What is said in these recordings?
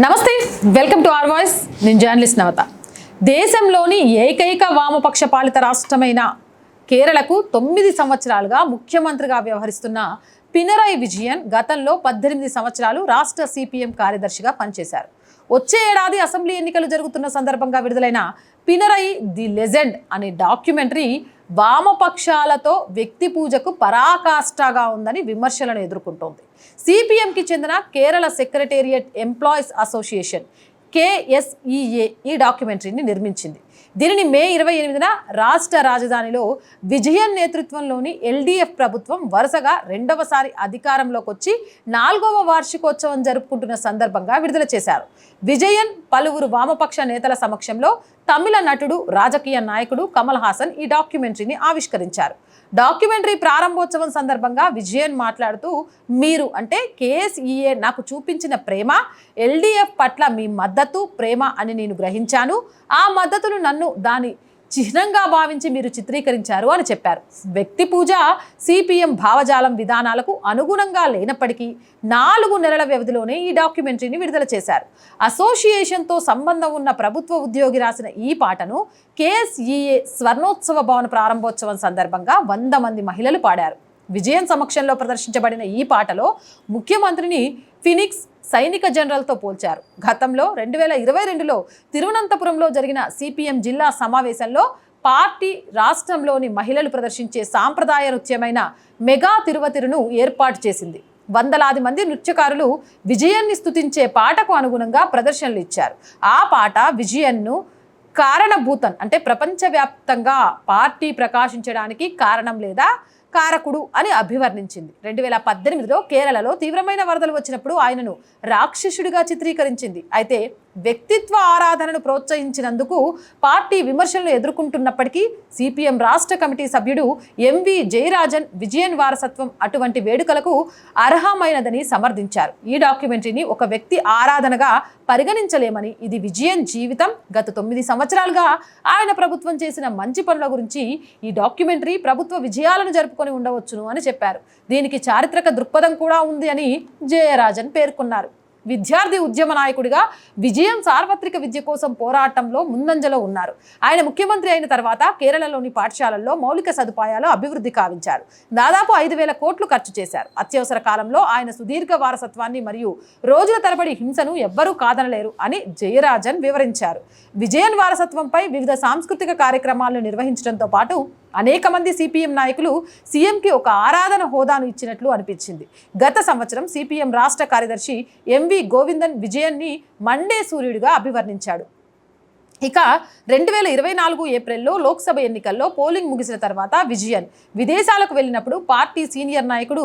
Namaste welcome to R voice. నేను journalist నవత. దేశంలోని ఏకైక వామపక్ష పాలిత రాష్ట్రమైన కేరళకు తొమ్మిది సంవత్సరాలుగా ముఖ్యమంత్రిగా వ్యవహరిస్తున్న పినరాయి విజయన్ గతంలో పద్దెనిమిది సంవత్సరాలు రాష్ట్ర సిపిఎం కార్యదర్శిగా పనిచేశారు. వచ్చే ఏడాది అసెంబ్లీ ఎన్నికలు జరుగుతున్న సందర్భంగా విడుదలైన పినరై ది లెజెండ్ అనే డాక్యుమెంటరీ వామపక్షాలతో వ్యక్తి పూజకు పరాకాష్ఠగా ఉందని విమర్శలను ఎదుర్కొంటోంది. సిపిఎంకి చెందిన Kerala secretariat employees association KSEA ఈ డాక్యుమెంటరీని నిర్మించింది. దీనిని మే ఇరవై ఎనిమిదిన రాష్ట్ర రాజధానిలో విజయన్ నేతృత్వంలోని ఎల్డీఎఫ్ ప్రభుత్వం వరుసగా రెండవసారి అధికారంలోకి వచ్చి నాలుగవ వార్షికోత్సవం జరుపుకుంటున్న సందర్భంగా విడుదల చేశారు. విజయన్ పలువురు వామపక్ష నేతల సమక్షంలో తమిళ నటుడు రాజకీయ నాయకుడు కమల్ హాసన్ ఈ డాక్యుమెంటరీని ఆవిష్కరించారు. డాక్యుమెంటరీ ప్రారంభోత్సవం సందర్భంగా విజయన్ మాట్లాడుతూ మీరు అంటే కేఎస్ఈఏ నాకు చూపించిన ప్రేమ ఎల్డీఎఫ్ పట్ల మీ మద్దతు ప్రేమ అని నేను గ్రహించాను. ఆ మద్దతును నన్ను దాని చిహ్నంగా భావించి మీరు చిత్రీకరించారు అని చెప్పారు. వ్యక్తి పూజ సిపిఎం భావజాలం విధానాలకు అనుగుణంగా లేనప్పటికీ నాలుగు నెలల వ్యవధిలోనే ఈ డాక్యుమెంటరీని విడుదల చేశారు. అసోసియేషన్తో సంబంధం ఉన్న ప్రభుత్వ ఉద్యోగి రాసిన ఈ పాటను కేఎస్ఈఏ స్వర్ణోత్సవ భవన ప్రారంభోత్సవం సందర్భంగా వంద మంది మహిళలు పాడారు. విజయం సమక్షంలో ప్రదర్శించబడిన ఈ పాటలో ముఖ్యమంత్రిని ఫినిక్స్ సైనిక జనరల్తో పోల్చారు. గతంలో రెండు వేల ఇరవై రెండులో తిరువనంతపురంలో జరిగిన సిపిఎం జిల్లా సమావేశంలో పార్టీ రాష్ట్రంలోని మహిళలు ప్రదర్శించే సాంప్రదాయ నృత్యమైన మెగా తిరువతిరును ఏర్పాటు చేసింది. వందలాది మంది నృత్యకారులు విజయాన్ని స్థుతించే పాటకు అనుగుణంగా ప్రదర్శనలు ఇచ్చారు. ఆ పాట విజయన్ను కారణభూతన్ అంటే ప్రపంచవ్యాప్తంగా పార్టీ ప్రకాశించడానికి కారణం లేదా కారకుడు అని అభివర్ణించింది. రెండు వేల పద్దెనిమిదిలో కేరళలో తీవ్రమైన వరదలు వచ్చినప్పుడు ఆయనను రాక్షసుడిగా చిత్రీకరించింది. అయితే వ్యక్తిత్వ ఆరాధనను ప్రోత్సహించినందుకు పార్టీ విమర్శలను ఎదుర్కొంటున్నప్పటికీ సిపిఎం రాష్ట్ర కమిటీ సభ్యుడు ఎంవి జయరాజన్ విజయన్ వారసత్వం అటువంటి వేడుకలకు అర్హమైనదని సమర్థించారు. ఈ డాక్యుమెంటరీని ఒక వ్యక్తి ఆరాధనగా పరిగణించలేమని ఇది విజయన్ జీవితం. గత తొమ్మిది సంవత్సరాలుగా ఆయన ప్రభుత్వం చేసిన మంచి పనుల గురించి ఈ డాక్యుమెంటరీ ప్రభుత్వ విజయాలను జరుపుకొని ఉండవచ్చును అని చెప్పారు. దీనికి చారిత్రక దృక్పథం కూడా ఉంది అని జయరాజన్ పేర్కొన్నారు. విద్యార్థి ఉద్యమ నాయకుడిగా విజయం సార్వత్రిక విద్య కోసం పోరాటంలో ముందంజలో ఉన్నారు. ఆయన ముఖ్యమంత్రి అయిన తర్వాత కేరళలోని పాఠశాలల్లో మౌలిక సదుపాయాలు అభివృద్ధి కావించారు. దాదాపు ఐదు వేల కోట్లు ఖర్చు చేశారు. అత్యవసర కాలంలో ఆయన సుదీర్ఘ వారసత్వాన్ని మరియు రోజుల తరబడి హింసను ఎవ్వరూ కాదనలేరు అని జయరాజన్ వివరించారు. విజయన్ వారసత్వంపై వివిధ సాంస్కృతిక కార్యక్రమాలను నిర్వహించడంతో పాటు అనేక మంది సిపిఎం నాయకులు సీఎంకి ఒక ఆరాధన హోదాను ఇచ్చినట్లు అనిపించింది. గత సంవత్సరం సిపిఎం రాష్ట్ర కార్యదర్శి ఎంవి గోవిందన్ విజయన్ని మండే సూర్యుడిగా అభివర్ణించాడు. ఇక రెండు వేల ఇరవై నాలుగు ఏప్రిల్లో లోక్సభ ఎన్నికల్లో పోలింగ్ ముగిసిన తర్వాత విజయన్ విదేశాలకు వెళ్ళినప్పుడు పార్టీ సీనియర్ నాయకుడు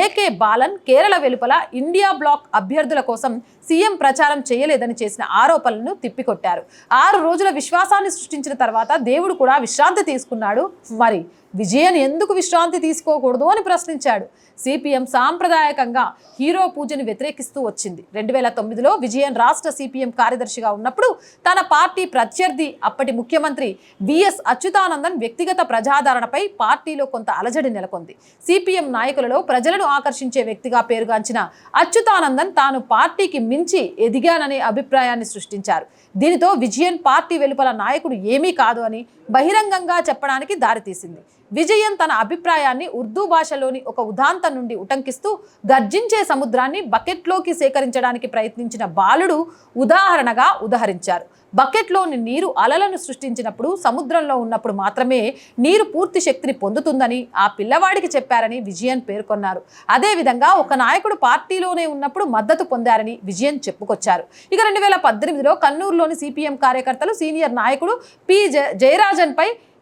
ఏకే బాలన్ కేరళ వెలుపల ఇండియా బ్లాక్ అభ్యర్థుల కోసం సీఎం ప్రచారం చేయలేదని చేసిన ఆరోపణలను తిప్పికొట్టారు. ఆరు రోజుల విశ్వాసాన్ని సృష్టించిన తర్వాత దేవుడు కూడా విశ్రాంతి తీసుకున్నాడు మరి. విజయన్ ఎందుకు విశ్రాంతి తీసుకోకూడదు అని ప్రశ్నించాడు. సిపిఎం సాంప్రదాయకంగా హీరో పూజని వ్యతిరేకిస్తూ వచ్చింది. రెండు వేల తొమ్మిదిలో విజయన్ రాష్ట్ర సిపిఎం కార్యదర్శిగా ఉన్నప్పుడు తన పార్టీ ప్రత్యర్థి అప్పటి ముఖ్యమంత్రి విఎస్ అచ్యుతానందన్ వ్యక్తిగత ప్రజాదరణపై పార్టీలో కొంత అలజడి నెలకొంది. సిపిఎం నాయకులలో ప్రజలను ఆకర్షించే వ్యక్తిగా పేరుగాంచిన అచ్యుతానందన్ తాను పార్టీకి మించి ఎదిగాననే అభిప్రాయాన్ని సృష్టించారు. దీనితో విజయన్ పార్టీ వెలుపల నాయకుడు ఏమీ కాదు అని బహిరంగంగా చెప్పడానికి దారితీసింది. విజయన్ తన అభిప్రాయాన్ని ఉర్దూ భాషలోని ఒక ఉదాంతం నుండి ఉటంకిస్తూ గర్జించే సముద్రాన్ని బకెట్లోకి సేకరించడానికి ప్రయత్నించిన బాలుడు ఉదాహరణగా ఉదహరించారు. బకెట్లోని నీరు అలలను సృష్టించినప్పుడు సముద్రంలో ఉన్నప్పుడు మాత్రమే నీరు పూర్తి శక్తిని పొందుతుందని ఆ పిల్లవాడికి చెప్పారని విజయన్ పేర్కొన్నారు. అదేవిధంగా ఒక నాయకుడు పార్టీలోనే ఉన్నప్పుడు మద్దతు పొందారని విజయన్ చెప్పుకొచ్చారు. ఇక రెండు వేల పద్దెనిమిదిలో కన్నూరులోని సిపిఎం కార్యకర్తలు సీనియర్ నాయకుడు పి జ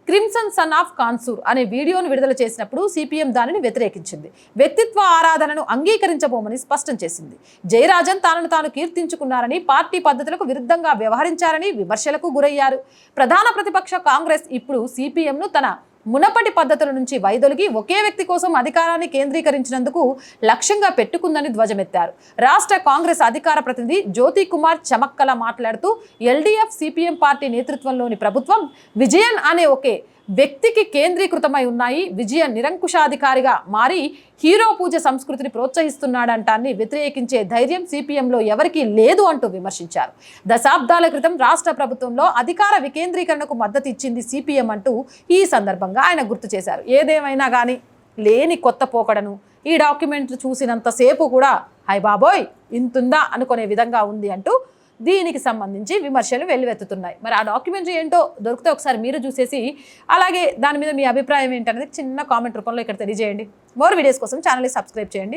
క్రిమ్సన్ సన్ ఆఫ్ కాన్సూర్ అనే వీడియోను విడుదల చేసినప్పుడు సిపిఎం దానిని వ్యతిరేకించింది. వ్యక్తిత్వ ఆరాధనను అంగీకరించబోమని స్పష్టం చేసింది. జయరాజన్ తానను తాను కీర్తించుకున్నారని పార్టీ పద్ధతులకు విరుద్ధంగా వ్యవహరించారని విమర్శలకు గురయ్యారు. ప్రధాన ప్రతిపక్ష కాంగ్రెస్ ఇప్పుడు సిపిఎంను తన మునపటి పద్ధతుల నుంచి వైదొలిగి ఒకే వ్యక్తి కోసం అధికారాన్ని కేంద్రీకరించినందుకు లక్ష్యంగా పెట్టుకుందని ధ్వజమెత్తారు. రాష్ట్ర కాంగ్రెస్ అధికార ప్రతినిధి జ్యోతి కుమార్ చమక్కల మాట్లాడుతూ ఎల్డీఎఫ్ సిపిఎం పార్టీ నేతృత్వంలోని ప్రభుత్వం విజయన్ అనే ఒకే వ్యక్తికి కేంద్రీకృతమై ఉన్నాయి విజయ నిరంకుశాధికారిగా మారి హీరో పూజ సంస్కృతిని ప్రోత్సహిస్తున్నాడంటాన్ని వ్యతిరేకించే ధైర్యం సిపిఎంలో ఎవరికీ లేదు అంటూ విమర్శించారు. దశాబ్దాల క్రితం రాష్ట్ర ప్రభుత్వంలో అధికార వికేంద్రీకరణకు మద్దతు ఇచ్చింది సిపిఎం అంటూ ఈ సందర్భంగా ఆయన గుర్తు చేశారు. ఏదేమైనా కానీ లేని కొత్త పోకడను ఈ డాక్యుమెంట్ చూసినంతసేపు కూడా హై బాబోయ్ ఇంతుందా? అనుకునే విధంగా ఉంది అంటూ దీనికి సంబంధించి విమర్శలు వెల్లువెత్తుతున్నాయి. మరి ఆ డాక్యుమెంటరీ ఏంటో దొరికితే ఒకసారి మీరు చూసేసి అలాగే దాని మీద మీ అభిప్రాయం ఏంటనేది చిన్న కామెంట్ రూపంలో ఇక్కడ తెలియజేయండి. మోర్ వీడియోస్ కోసం ఛానల్ని సబ్స్క్రైబ్ చేయండి.